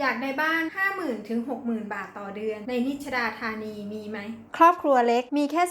อยากได้บ้าน 50,000ถึง60,000 บาทต่อเดือน ในนิชดาธานีมีไหม ครอบครัวเล็กมีแค่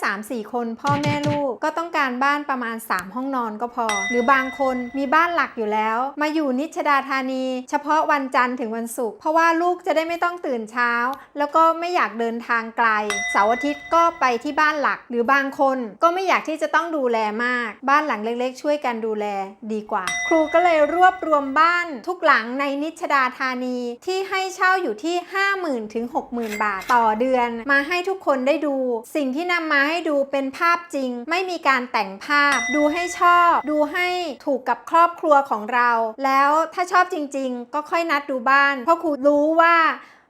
3-4 คน พ่อแม่ลูกก็ต้องการบ้านประมาณ 3 ห้องนอนก็พอ หรือบางคนมีบ้านหลักอยู่แล้ว มาอยู่นิชดาธานี เฉพาะวันจันทร์ถึงวันศุกร์เพราะว่าลูกจะได้ไม่ต้องตื่นเช้า แล้วก็ไม่อยากเดินทางไกลเสาร์อาทิตย์ก็ไปที่บ้านหลัก หรือบางคนก็ไม่อยากที่จะต้องดูแลมาก บ้านหลังเล็ก ๆ ช่วยกันดูแลดีกว่า ครูก็เลยรวบรวมบ้านทุกหลังในนิชดาธานีที่ให้เช่าอยู่ที่ 50,000ถึง60,000 บาทต่อเดือน มาให้ทุกคนได้ดู สิ่งที่นำมาให้ดูเป็นภาพจริง ไม่มีการแต่งภาพ ดูให้ชอบ ดูให้ถูกกับครอบครัวของเรา แล้วถ้าชอบจริง ๆ ก็ค่อยนัดดูบ้าน เพราะครูรู้ว่า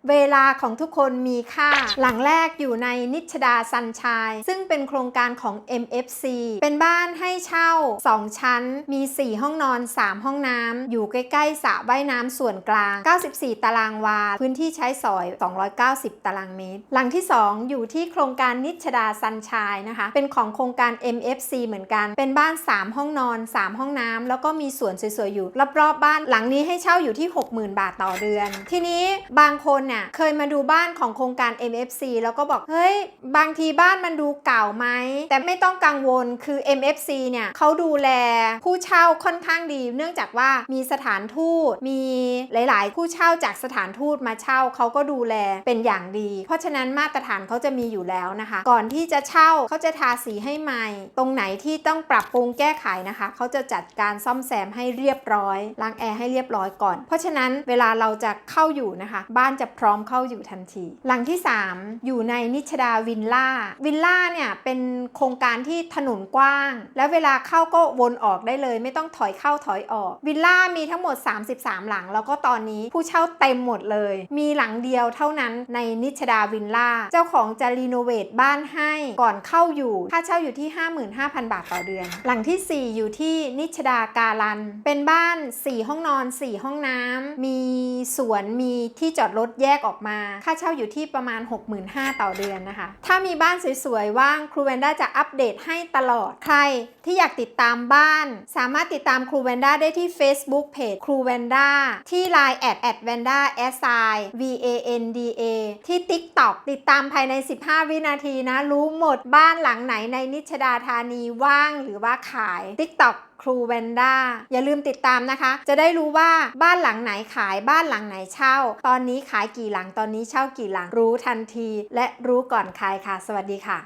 เวลาของทุกคนมีค่า หลังแรกอยู่ในนิชดาซันชายซึ่งเป็นโครงการของ MFC เป็นบ้านให้เช่า 2 ชั้น มี 4 ห้องนอน 3 ห้องน้ำ อยู่ใกล้ๆสระว่ายน้ำส่วนกลาง 94 ตารางวา พื้นที่ใช้สอย 290 ตารางเมตร หลังที่ 2 อยู่ที่โครงการนิชดาซันชายนะคะ เป็นของโครงการ MFC เหมือนกัน เป็นบ้าน 3 ห้องนอน 3 ห้องน้ำ แล้วก็มีสวนสวยๆอยู่รอบๆบ้าน หลังนี้ให้เช่าอยู่ที่ 60,000 บาทต่อเดือน ทีนี้บางคนเนี่ยเคยมาดูบ้านของโครงการ MFC แล้วก็บอก เฮ้ย บางทีบ้านมันดูเก่าไหม แต่ไม่ต้องกังวลคือ MFC เนี่ยเขาดูแลผู้เช่าค่อนข้างดี เนื่องจากว่ามีสถานทูต มีหลาย ๆ ผู้เช่าจากสถานทูตมาเช่าเขาก็ดูแลเป็นอย่างดี เพราะฉะนั้นมาตรฐานเขาจะมีอยู่แล้วนะคะ ก่อนที่จะเช่าเขาจะทาสีให้ใหม่ ตรงไหนที่ต้องปรับปรุงแก้ไขนะคะเขาจะจัดการซ่อมแซมให้เรียบร้อยล้างแอร์ให้เรียบร้อยก่อน เพราะฉะนั้นเวลาเราจะเข้าอยู่นะคะ บ้านจะพร้อมเข้าอยู่ทันที หลังที่ 3 อยู่ในนิชดาวินล่า วินล่าเนี่ยเป็นโครงการที่ถนนกว้าง แล้วเวลาเข้าก็วนออกได้เลย ไม่ต้องถอยเข้าถอยออก วิลล่ามีทั้งหมด 33 หลัง แล้วก็ตอนนี้ผู้เช่าเต็มหมดเลย มีหลังเดียวเท่านั้นในนิชดาวินล่า เจ้าของจะรีโนเวทบ้านให้ก่อนเข้าอยู่ค่าเช่าอยู่ที่ 55,000 บาทต่อเดือน หลังที่ 4 อยู่ที่นิชดาการัน เป็นบ้าน 4 ห้องนอน 4 ห้องน้ำมีสวนมีที่จอดรถแยกออกมา ค่าเช่าอยู่ที่ประมาณ 65,000ต่อเดือนนะคะ ถ้ามีบ้านสวยๆว่างครูแวนด้าจะอัปเดตให้ตลอด ใครที่อยากติดตามบ้าน สามารถติดตามครูแวนด้าได้ที่ Facebook Page ครูแวนด้าที่ Line แอดแอดแวนด้า S I V A N D A ที่ TikTok ติดตามภายใน 15 วินาทีนะ รู้หมดบ้านหลังไหนในนิชดาธานีว่างหรือว่าขาย TikTok ครูแวนด้าอย่าลืมติดตามนะคะ จะได้รู้ว่าบ้านหลังไหนขายบ้านหลังไหนเช่า ตอนนี้ขายกี่หลังตอนนี้เช่ากี่หลังรู้ทันที และรู้ก่อนใครค่ะ สวัสดีค่ะ